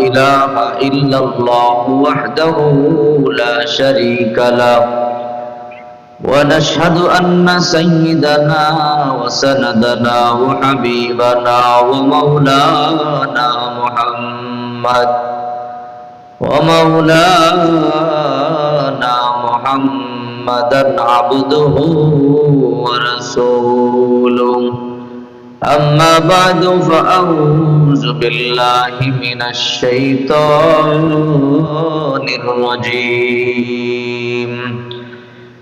إله إلا الله وحده لا شريك له. ونشهد أن سيدنا وسندنا وحبيبنا ومولانا محمد ومولانا محمدا عبده ورسوله. أما بعد فأعوذ بالله من الشيطان الرجيم.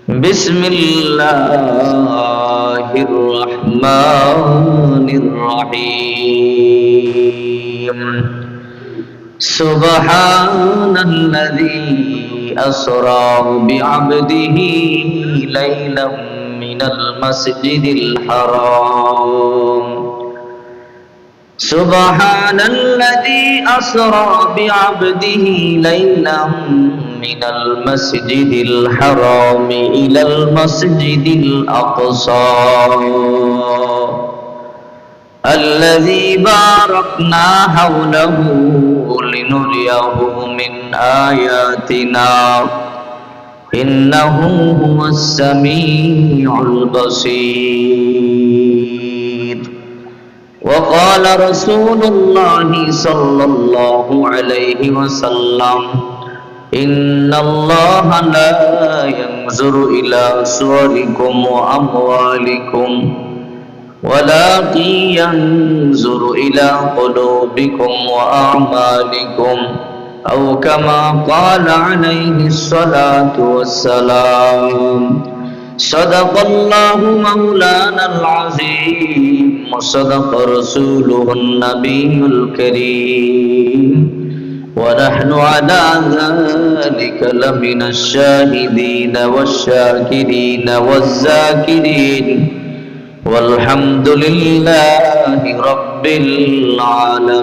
بسم الله الرحمن الرحيم. سبحان الذي أسرى بعبده ليلا من المسجد الحرام. سبحان الذي أسرى بعبده ليلا من المسجد الحرام إلى المسجد الأقصى. الذي باركنا حوله لنريه من آياتنا. إنه هو السميع البصير وقال رسول الله صلى الله عليه وسلم إن الله لا ينظر إلى صوركم وأموالكم ولكن ينظر إلى قلوبكم وأعمالكم أو كما قال عليه الصلاة والسلام. صدق الله مولانا العظيم وصدق رسوله النبي الكريم. ونحن على ذلك لمن الشاهدين والشاكرين والذاكرين. والحمد لله رب العالمين.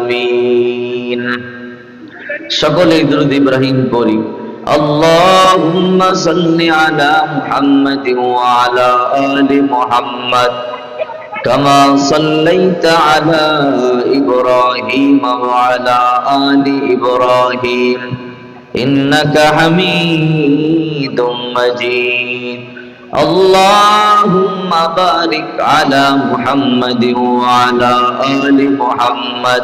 সকলে দুরুদ ইব্রাহিম পড়ি اللهم صل على محمد وعلى آل محمد كما صليت على إبراهيم وعلى آل إبراهيم إنك حميد مجيد اللهم بارك على محمد وعلى آل محمد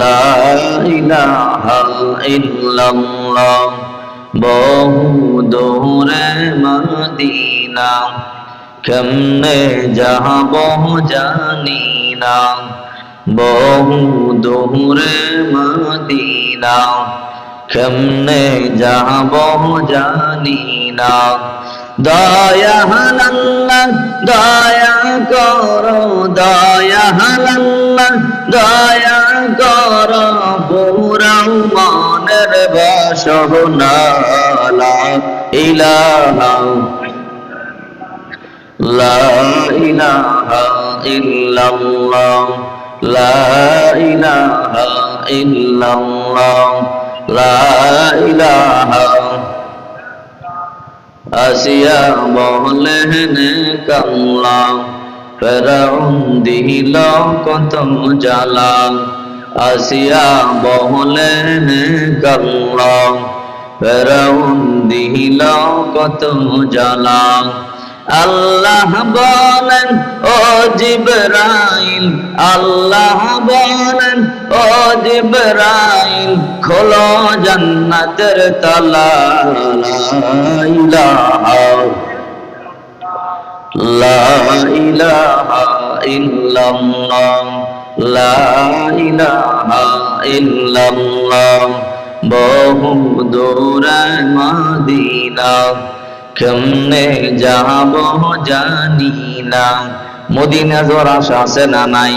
লা ইলাহা ইল্লাল্লাহ বহু দূরে মদিনা, কেমনে যাব জানি না বহু দূরে মদিনা, কেমনে যাব জানি না দয়া হালাল্লাহ দয়া করো, দয়া হালাল্লাহ দয়া কর পুরাও মনের বাসনা ইলাহা লা ইলাহা ইল্লাল্লাহ, লা ইলাহা ইল্লাল্লাহ, লা ইলাহা আসিয়া বলেন, কামলা, ফেরাউন দিল কত জ্বালা। আসিয়া বলেন, কামলা, ফেরাউন দিল কত জ্বালা। আল্লাহ বলেন, ও জিবরাইল, আল্লাহ বলেন, ও জিবরাইল, খোলো জান্নাতের তালা লা ইলাহা ইল্লাল্লাহ লা ইলাহা ইল্লাল্লাহ বহু দূরে মদিনা কেমনে যাব জানি না মদিনা জোর আশা আছে না নাই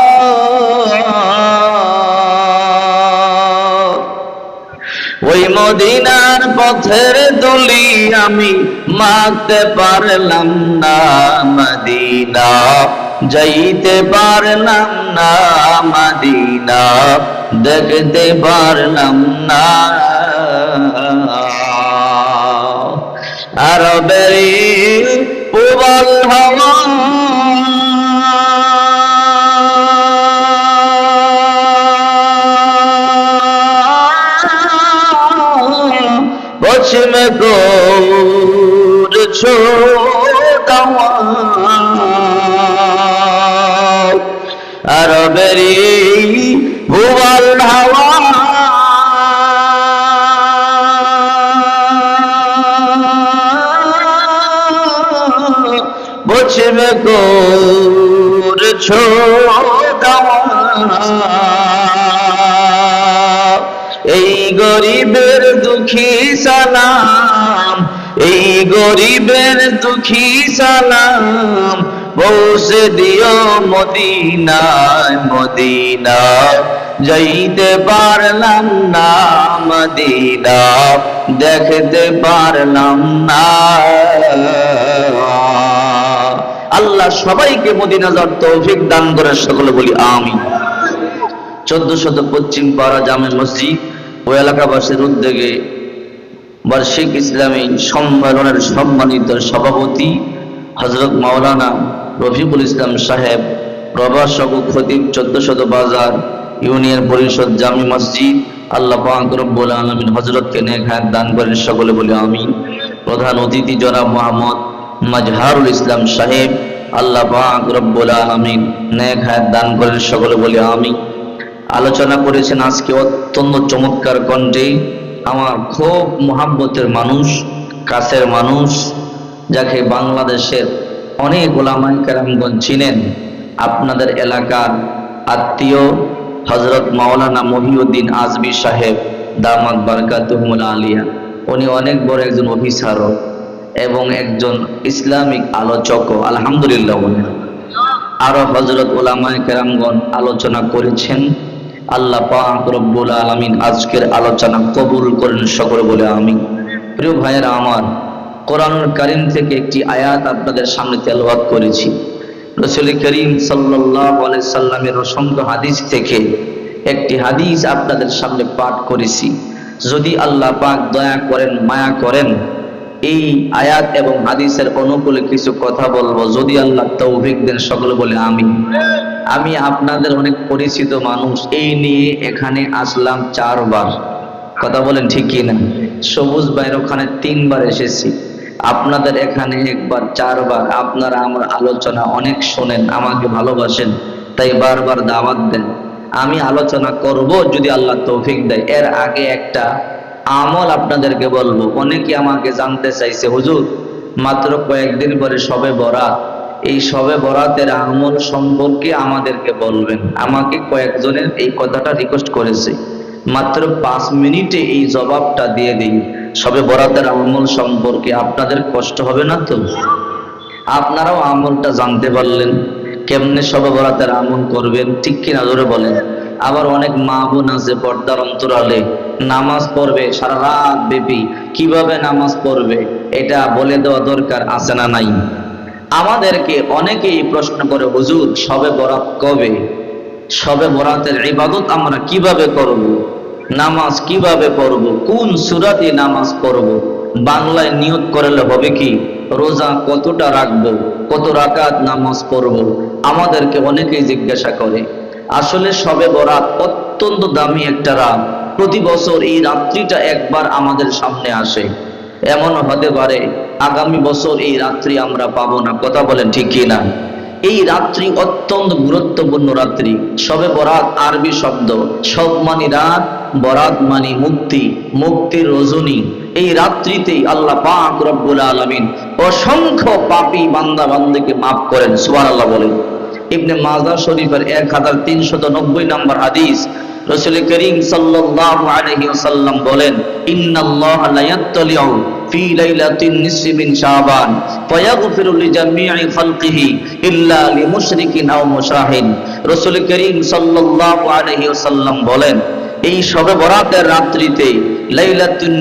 মদিনার পথের দলি আমি মারতে পারলাম না মদিনা, যাইতে পারলাম না মদিনা, দেখতে পারলাম না। আরবেরি প্রবল করছ এই গরিবের দুঃখী সালাম, এই গরিবের দুঃখী সালাম, পৌঁছে দিও মদিনায় মদিনা যাইতে পারলাম না মদিনা, দেখতে পারলাম না। আল্লাহ সবাইকে মদিনা যাওয়ার তৌফিক দান করে সকলে বলি আমি চোদ্দ শত পশ্চিম পাড়া জামে মসজিদ ও এলাকাবাসীর উদ্যোগে বার্ষিক ইসলামী সম্মেলনের সম্মানিত সভাপতি হজরত মাওলানা রফিকুল ইসলাম সাহেব, প্রভাষক ও খতিব চোদ্দ শত বাজার ইউনিয়ন পরিষদ জামি মসজিদ, আল্লাহ পাক রব্বুল আলমিন হজরতকে হায়াত দান করেন সকলে বলে আমি প্রধান অতিথি জনাব মোহাম্মদ মাজহারুল ইসলাম সাহেব, আল্লাহ রব্বুল আলমিন নেক হায়াত দান করেন সকলে বলে আমি আলোচনা করেছেন আজকে অত্যন্ত চমৎকার কণ্ঠে আমার খুব মোহাব্বতের মানুষ, কাছের মানুষ, যাকে বাংলাদেশের অনেক ওলামাই কেরামগঞ্জ চিনেন। আপনাদের এলাকার আত্মীয় হজরত মাওলানা মহিউদ্দিন আজমি সাহেব, দামাত বারকাতুহমুল আলিয়া। উনি অনেক বড় একজন অফিসারও। এবং একজন ইসলামিক আলোচক, আলহামদুলিল্লাহ আরও হজরত ওলামায় কেরামগণ আলোচনা করেছেন, আল্লাহ পাক রব্বুল আলামিন আজকের আলোচনা কবুল করেন সকলে বলে আমি প্রিয় ভাইয়েরা আমার, কোরআনুল কারিম থেকে একটি আয়াত আপনাদের সামনে তেলাওয়াত করেছি। রসুল করিম আলাইহি সাল্লামের অসংখ্য হাদিস থেকে একটি হাদিস আপনাদের সামনে পাঠ করেছি। যদি আল্লাহ পাক দয়া করেন, মায়া করেন এই আয়াত এবং হাদিসের অনুকূলে কিছু কথা বলব, যদি আল্লাহ তৌফিক দেন সকলে বলে আমি আমি আপনাদের অনেক পরিচিত মানুষ, এই নিয়ে এখানে আসলাম চারবার। কথা বলেন ঠিক কি না? সবুজ ভাইয়ের ওখানে তিনবার এসেছি। আপনাদের এখানে একবার, চারবার। আপনারা আমার আলোচনা অনেক শোনেন, আমাকে ভালোবাসেন, তাই বারবার দাওয়াত দেন। আমি আলোচনা করব যদি আল্লাহ তৌফিক দেয়। এর আগে একটা আমল আপনাদেরকে বলব। অনেকে আমাকে জানতে চাইছে, হুজুর, মাত্র কয়েকদিন পরে সবে বরাত। এই সবে বরাতের আমল সম্পর্কে আমাদেরকে বলবেন। আমাকে কয়েকজনের এই কথাটা রিকোয়েস্ট করেছে। মাত্র পাঁচ মিনিটে এই জবাবটা দিয়ে দিই সবে বরাতের আমল সম্পর্কে আপনাদের কষ্ট হবে না তো? আপনারাও আমলটা জানতে পারলেন। কেমনে সবে বরাতের আমল করবেন? ঠিক কিনা ধরে বলেন। আবার অনেক মা বোন আছে পর্দার অন্তরালে। নামাজ পড়বে সারা রাত ব্যাপী। কীভাবে নামাজ পড়বে, এটা বলে দেওয়া দরকার, আছে না নাই? আমাদেরকে অনেকেই প্রশ্ন করে, হুজুর, সবে বরাত কবে? সবে বরাতের ইবাদত আমরা কীভাবে করব? নামাজ কীভাবে পড়ব? কোন সুরাতে নামাজ পড়ব? বাংলায় নিয়োগ করলে হবে কি? রোজা কতটা রাখব? কত রাকাত নামাজ পড়ব? আমাদেরকে অনেকেই জিজ্ঞাসা করে। আসলে সবে বরাত অত্যন্ত দামি একটা রাত। প্রতি বছর এই রাত্রিটা একবার আমাদের সামনে আসে। এমন হতে পারে আগামী বছর এই রাত্রি আমরা পাবো না। কথা বলেন ঠিক কি না? এই রাত্রি অত্যন্ত গুরুত্বপূর্ণ রাত্রি। সবে বরাত আরবি শব্দ। সব মানি রাত, বরাত মানি মুক্তি, মুক্তির রজনী। এই রাত্রিতেই আল্লাহ পাক রব্বুল আলামিন অসংখ্য পাপী বান্দা বান্দিকে মাফ করেন। সুবহানাল্লাহ বলেন। ইবনে মাজা শরীফের এক হাজার তিনশত নব্বই নম্বর হাদিস। রসুল করিম সাল্লাল্লাহু আলাইহি ওয়াসাল্লাম বলেন, ইন্নাল্লাহা লা ইয়াত্তালিউ ফি লাইলাতিন নিসফি মিন শাবান, ফায়াগফিরু লিজামিই খালকিহি ইল্লা লিমুশরিকিন আও মুশাহিন রসুল করিম সাল্লাল্লাহু আলাইহি ওয়াসাল্লাম বলেন, এই সবে বরাতের রাত্রিতে লাইলাতুন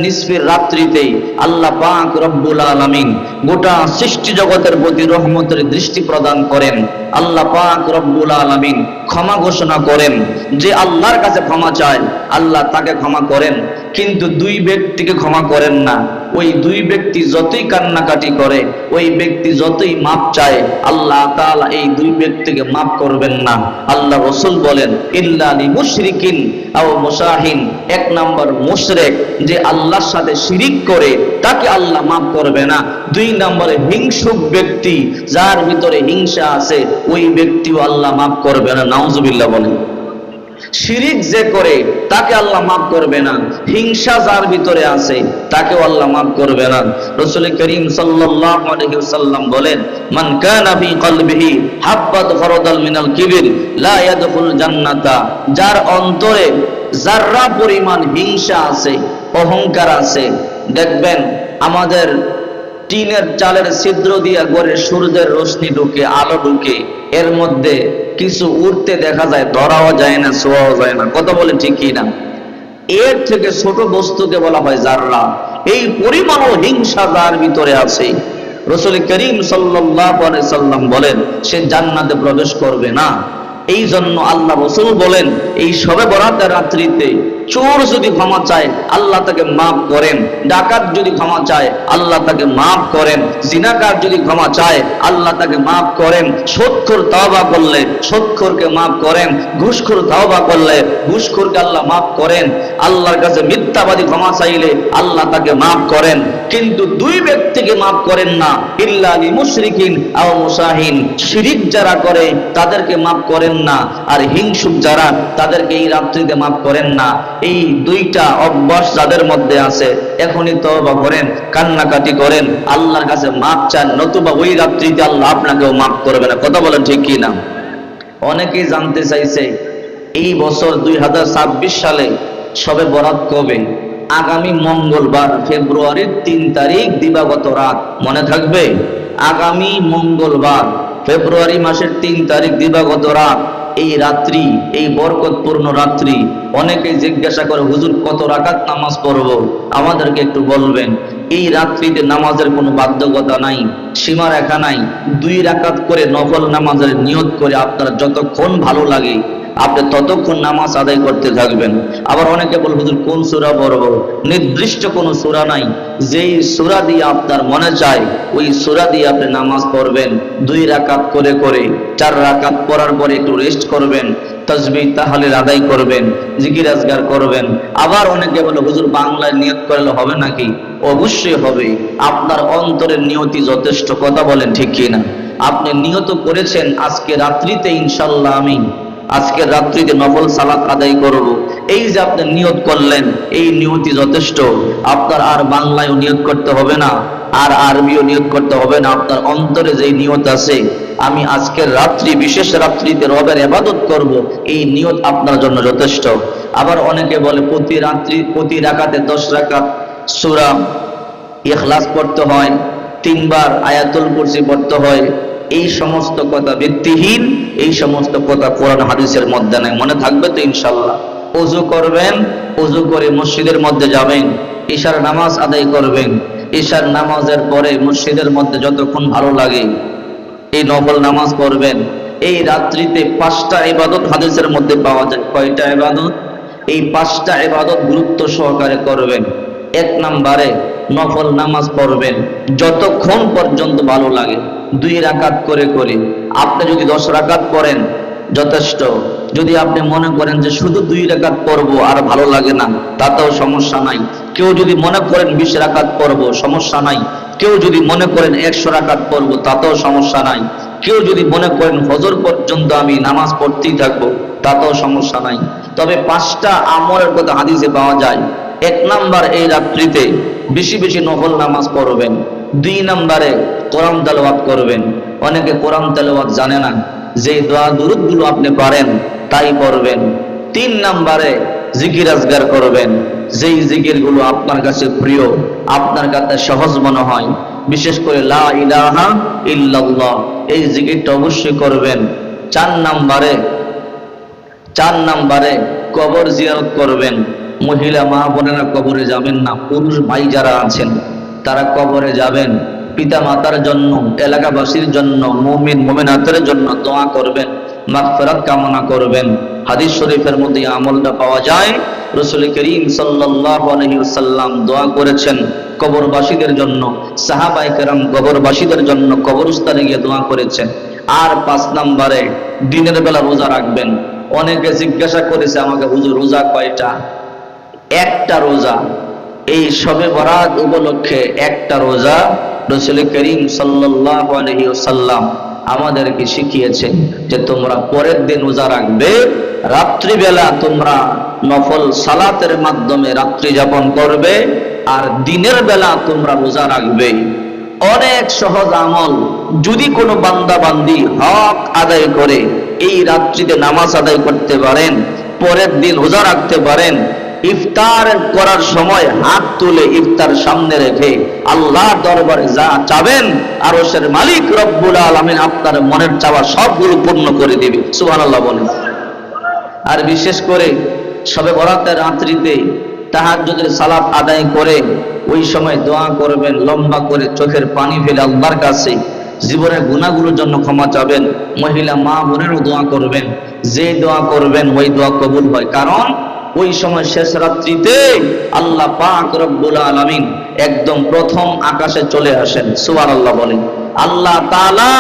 আল্লাহ আলামিন গোটা সৃষ্টি জগতের রহমতের দৃষ্টি প্রদান করেন। আল্লাহ আলামিন ক্ষমা ঘোষণা করেন যে আল্লাহর কাছে ক্ষমা চায়, আল্লাহ তাকে ক্ষমা করেন। কিন্তু দুই ব্যক্তিকে ক্ষমা করেন না। ওই দুই ব্যক্তি যতই কান্নাকাটি করে, ওই ব্যক্তি যতই মাপ চায়, আল্লাহ এই দুই ব্যক্তিকে মাফ করবেন না। আল্লাহ রসুল বলেন আও মুশাহিন। এক নাম্বার মুশরিক যে আল্লাহর সাথে শিরিক করে, তাকে আল্লাহ মাফ করবে না। দুই নম্বরে হিংসুক ব্যক্তি, যার ভিতরে হিংসা আছে, ওই ব্যক্তিও আল্লাহ মাফ করবে না। নাউজুবিল্লাহ বলেন। শিরিক যে করে, তাকে আল্লাহ মাফ করবে না। হিংসা যার ভিতরে আছে, তাকেও আল্লাহ মাফ করবে না। রাসূল করিম সাল্লাল্লাহু আলাইহি ওয়াসাল্লাম বলেন, মান কানা ফি কলবিহি হাব্বাত ফারাদাল মিনাল কিবির, লা ইয়াদখুল জান্নাতা। যার অন্তরে যাররা পরিমাণ হিংসা আছে, অহংকার আছে, দেখবেন আমাদের টিনের চালের ছিদ্র দিয়া গড়ে সূর্যের রশ্মি ঢুকে, আলো ঢুকে, এর মধ্যে কিছু উঠতে দেখা যায়, ধরাও যায় না ছোঁয়াও যায় না। কথা বলে ঠিক কি না? এর থেকে ছোট বস্তুকে বলা হয় জাররা এই পরিমাণও হিংসা যার ভিতরে আছে। রসুল করিম সাল্লাম বলেন, সে জান্নাতে প্রবেশ করবে না। এই জন্য আল্লাহ রসুল বলেন, এই সবে বরাতের রাত্রিতে চোর যদি ক্ষমা চায়, আল্লাহ তাকে মাফ করেন। ডাকাত যদি ক্ষমা চায়, আল্লাহ তাকে মাফ করেন। জিনাকার যদি ক্ষমা চায়, আল্লাহ তাকে মাফ করেন। সৎখোর তাওবা করলে সৎখোরকে মাফ করেন। ঘুষখোর তাওবা করলে ঘুষখোরকে আল্লাহ মাফ করেন। আল্লাহর কাছে মিথ্যাবাদী ক্ষমা চাইলে আল্লাহ তাকে মাফ করেন। কিন্তু দুই ব্যক্তিকে মাফ করেন না, ইল্লা লিমুশরিকিন আও মুসাহিন। শিরিক যারা করে, তাদেরকে মাফ করেন না, আর হিংসুক যারা, তাদেরকে এই রাত্রিতে মাফ করেন না। এই দুইটা অভ্যাস যাদের মধ্যে আছে, এখনই তওবা করেন, কান্নাকাটি করেন, আল্লাহর কাছে মাপ চান, নতুবা ওই রাত্রিতে আল্লাহ আপনাকেও মাফ করবে না। কথা বলেন ঠিক কি না অনেকেই জানতে চাইছে, এই বছর দুই হাজার ছাব্বিশ সালে সবে বরাত কবে? আগামী মঙ্গলবার, ফেব্রুয়ারির তিন তারিখ, দিবাগত রাত। মনে থাকবে? আগামী মঙ্গলবার ফেব্রুয়ারি মাসের তিন তারিখ দিবাগত রাত, এই রাত্রি, এই বরকতপূর্ণ রাত্রি অনেকে জিজ্ঞাসা করে, হুজুর, কত রাকাত নামাজ পড়ব? আমাদেরকে একটু বলবেন, এই রাত্রিতে নামাজের কোনো বাধ্যকতা নাই সীমা রেখা নাই। দুই রাকাত করে নফল নামাজের নিয়ত করে আপনারা যতক্ষণ ভালো লাগে আপনি ততক্ষণ নামাজ আদায় করতে থাকবেন। আবার অনেকে বল, হুজুর, কোন সূরা পড়ব নির্দিষ্ট কোনো সূরা নাই। যেই সূরা দিয়ে আপনার মনে চায়, ওই সূরা দিয়ে আপনি নামাজ পড়বেন। দুই রাকাত করে করে, চার রাকাত পড়ার পরে একটু রেস্ট করবেন তসবি তাহলে আদায় করবেন, জিকির আজগার করবেন। আবার অনেকে বলে, হুজুর, বাংলায় নিয়ত করলে হবে নাকি? অবশ্যই হবে। আপনার অন্তরের নিয়তি যথেষ্ট, কথা বলেন ঠিক কি না আপনি নিয়ত করেছেন, আজকে রাত্রিতে ইনশাল্লাহ আমি আজকের রাত্রিতে নফল সালাত আদায় করব এই যে আপনি নিয়ত করলেন, এই নিয়তি যথেষ্ট। আপনার আর বাংলায়ও নিয়ত করতে হবে না, আর আরবিও নিয়ত করতে হবে না। আপনার অন্তরে যে নিয়ত আছে, আমি আজকের রাত্রি, বিশেষ রাত্রিতে রবের এবাদত করব, এই নিয়ত আপনার জন্য যথেষ্ট। আবার অনেকে বলে, প্রতি রাত্রি, প্রতি রাকাতে দশ রাকাত সুরা ইখলাস পড়তে হয়, তিনবার আয়াতুল কুরসি পড়তে হয় এই সমস্ত কথা ভিত্তিহীন, এই সমস্ত কথা কোরআন হাদিসের মধ্যে নেই। মনে থাকবে তো ইনশাল্লাহ অজু করবেন, অজু করে মসজিদের মধ্যে যাবেন, ঈশার নামাজ আদায় করবেন, ঈশার নামাজের পরে মসজিদের মধ্যে যতক্ষণ ভালো লাগে, এই নফল নামাজ পড়বেন। এই রাত্রিতে পাঁচটা ইবাদত হাদিসের মধ্যে পাওয়া যায়। কয়টা ইবাদত? এই পাঁচটা ইবাদত গুরুত্ব সহকারে করবেন। এক নম্বরে নফল নামাজ পড়বেন। যতক্ষণ পর্যন্ত ভালো লাগে, দুই রাকাত করে করে। আপনি যদি দশ রাকাত পড়েন, যথেষ্ট। যদি আপনি মনে করেন যে শুধু দুই রাকাত পড়ব আর ভালো লাগে না, তাতেও সমস্যা নাই। কেউ যদি মনে করেন বিশ রাকাত পড়ব, সমস্যা নাই। কেউ যদি মনে করেন একশো রাকাত পড়ব, তাতেও সমস্যা নাই। কেউ যদি মনে করেন হজর পর্যন্ত আমি নামাজ পড়তেই থাকব, তাতেও সমস্যা নাই। তবে পাঁচটা আমলের কথা হাদিসে পাওয়া যায়। এক নাম্বার এই রাত্রিতে বেশি বেশি নফল নামাজ পড়বেন। দুই নাম্বারে কোরআন তেলাওয়াত করবেন। অনেকে কোরআন তেলাওয়াত জানে না। যে দোয়া দুরুদগুলো আপনি পারেন, তাই পড়বেন। তিন নাম্বারে জিকির আজগার করবেন। যেই জিকিরগুলো আপনার কাছে প্রিয়, আপনার কাছে সহজ মনে হয়, বিশেষ করে লা ইলাহা ইল্লাল্লাহ, এই জিকিরটা অবশ্যই করবেন। চার নাম্বারে চার নাম্বারে কবর জিয়ারত করবেন। মহিলা মা বোনেরা কবরে যাবেন না, পুরুষ ভাই যারা আছেন, তারা কবরে যাবেন। পিতা মাতার জন্য, এলাকাবাসীর জন্য, মুমিন, মুমিনাতের জন্য দোয়া করবেন, মাগফিরাত কামনা করবেন। হাদিস শরীফের মধ্যে আমলটা পাওয়া যায়। রসুল করিম ওয়াসাল্লাম দোয়া করেছেন, কবরবাসীদের জন্য, সাহাবায়ে কেরাম কবরবাসীদের জন্য কবরস্থানে গিয়ে দোয়া করেছেন। আর পাঁচ নম্বরে, দিনের বেলা রোজা রাখবেন। অনেকে জিজ্ঞাসা করেছে আমাকে রোজা কয়টা? একটা রোজা। এই সবে বরাত উপলক্ষে একটা রোজা রসুল করিম আলাইহি আমাদেরকে শিখিয়েছেন যে তোমরা পরের দিন রোজা রাখবে, রাত্রিবেলা তোমরা নফল সালাতের মাধ্যমে রাত্রি যাপন করবে আর দিনের বেলা তোমরা রোজা রাখবে। অনেক সহজ আমল। যদি কোনো বান্দা বান্দি হক আদায় করে, এই রাত্রিতে নামাজ আদায় করতে পারেন, পরের দিন রোজা রাখতে পারেন ইফতার করার সময় হাত তুলে ইফতার সামনে রেখে আল্লাহর দরবারে যা চাবেন আর ওসের মালিক রব্বুল আলমিন আপনার মনের চাওয়া সবগুলো পূর্ণ করে দিবে। সুবহানাল্লাহ বলেন। আর বিশেষ করে সবে বরাতের রাত্রিতে তাহাজ্জুদের সালাত আদায় করে ওই সময় দোয়া করবেন, লম্বা করে চোখের পানি ফেলে আল্লাহর কাছে। জীবনের গুণাগুলোর জন্য ক্ষমা চাবেন, মহিলা মা বোনেরও দোয়া করবেন, যে দোয়া করবেন ওই দোয়া কবুল হয়। কারণ ওই সময় শেষ রাত্রিতে আল্লাহ পাক রব্বুল আলামিন একদম প্রথম আকাশে চলে আসেন, সুবহানাল্লাহ বলেন। আল্লাহ তাআলা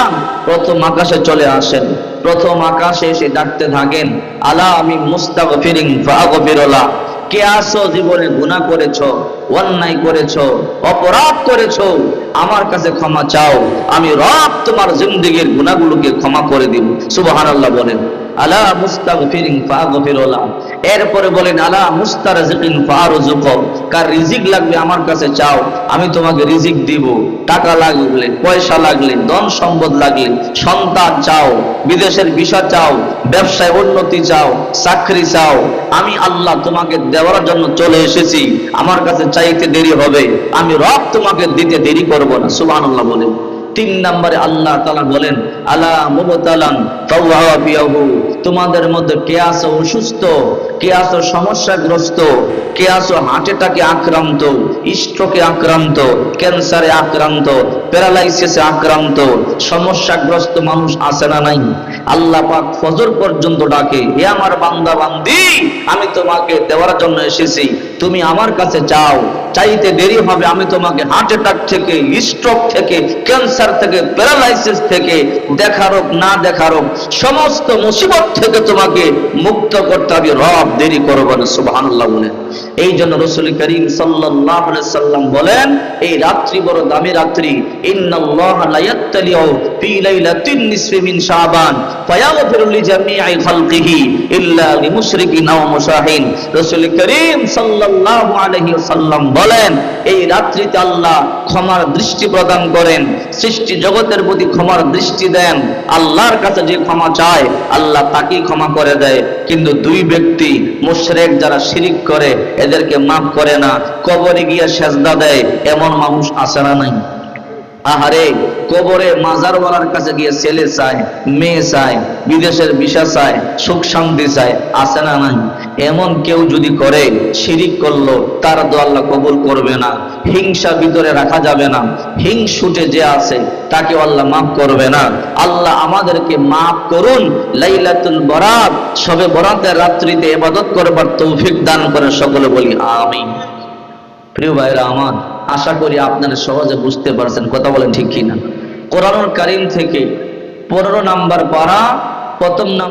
প্রথম আকাশে চলে আসেন, প্রথম আকাশে এসে ডাকতে থাকেন, আলা আমি মুস্তাক মুস্তাগফিরিন ফাগফিরুল্লাহ কে আসো জীবনে গুনাহ করেছ, অন্যায় করেছ, অপরাধ করেছ? আমার কাছে ক্ষমা চাও, আমি রব তোমার জিন্দেগীর গুনাহগুলোকে ক্ষমা করে দিব, সুবহানাল্লাহ বলেন। আলা মুস্তাগফিরিন ফাগফিরুল্লাহ এরপরে বলেন, আলা মুস্তারজিকিন ফারজুক কার রিজিক লাগবে আমার কাছে চাও, আমি তোমাকে রিজিক দিব। টাকা লাগলে, পয়সা লাগলে, ধন সম্পদ লাগলে, সন্তান চাও, বিদেশের ভিসা চাও, ব্যবসায় উন্নতি চাও, চাকরি চাও, আমি আল্লাহ তোমাকে দেওয়ার জন্য চলে এসেছি। আমার কাছে চাইতে দেরি হবে, আমি রব তোমাকে দিতে দেরি করব না। সুবহানাল্লাহ বলেন। তিন নম্বরে আল্লাহ তালা বলেন, আলা মুবতালান ফাওয়াফিয়াহু তোমাদের মধ্যে কে আছো অসুস্থ, কে আছো সমস্যাগ্রস্ত, কে আছো হার্ট অ্যাটাকে আক্রান্ত স্ট্রোকে আক্রান্ত ক্যান্সারে আক্রান্ত প্যারালাইসিসে আক্রান্ত, সমস্যাগ্রস্ত মানুষ আছে না নাই? আল্লাহ পাক ফজর পর্যন্ত ডাকে হে আমার বান্দা, বান্দি, আমি তোমাকে দেওয়ার জন্য এসেছি, তুমি আমার কাছে চাও, চাইতে দেরি হবে, আমি তোমাকে হার্ট অ্যাটাক থেকে স্ট্রোক থেকে ক্যান্সার থেকে প্যারালাইসিস থেকে দেখারোগ না দেখারোগ সমস্ত মুসিবত থেকে তোমাকে মুক্ত করতে হবে। রব দেরি করব না আল্লাহ বলে। এই জন্য রসুল করিম সাল্লাম বলেন, এই রাত্রি বড় দামি রাত্রি। রাত্রিতে আল্লাহ ক্ষমার দৃষ্টি প্রদান করেন, সৃষ্টি জগতের প্রতি ক্ষমার দৃষ্টি দেন। আল্লাহর কাছে যে ক্ষমা চায়, আল্লাহ তাকেই ক্ষমা করে দেয়। কিন্তু দুই ব্যক্তি, মুশরিক যারা শিরিক করে এদেরকে মাফ করে না। কবরে গিয়ে সেজদা দেয় এমন মানুষ আছে না নাই? আহারে, কবরে মাজারওয়ালার কাছে গিয়ে ছেলে চায়, মেয়ে চায়, বিদেশের ভিসা চায়, সুখ শান্তি চায়, আছে না নাই? এমন কেউ যদি করে, শিরিক করল, তার তো আল্লাহ কবুল করবে না, হিংসা ভিতরে রাখা যাবে না, হিংসুটে যে আছে তাকে আল্লাহ মাফ করবে না। আল্লাহ আমাদেরকে মাফ করুন, লাইলাতুল বরাত, সবে বরাতের রাত্রিতে এবাদত করবার তৌফিক দান করে সকলে বলি আমি প্রিয় ভাইরা আমার আশা করি আপনারা সহজে বুঝতে পারছেন কথা বলেন ঠিক কিনা। কোরআনুল কারিম থেকে পনেরো নাম্বার পারা, প্রথম নাম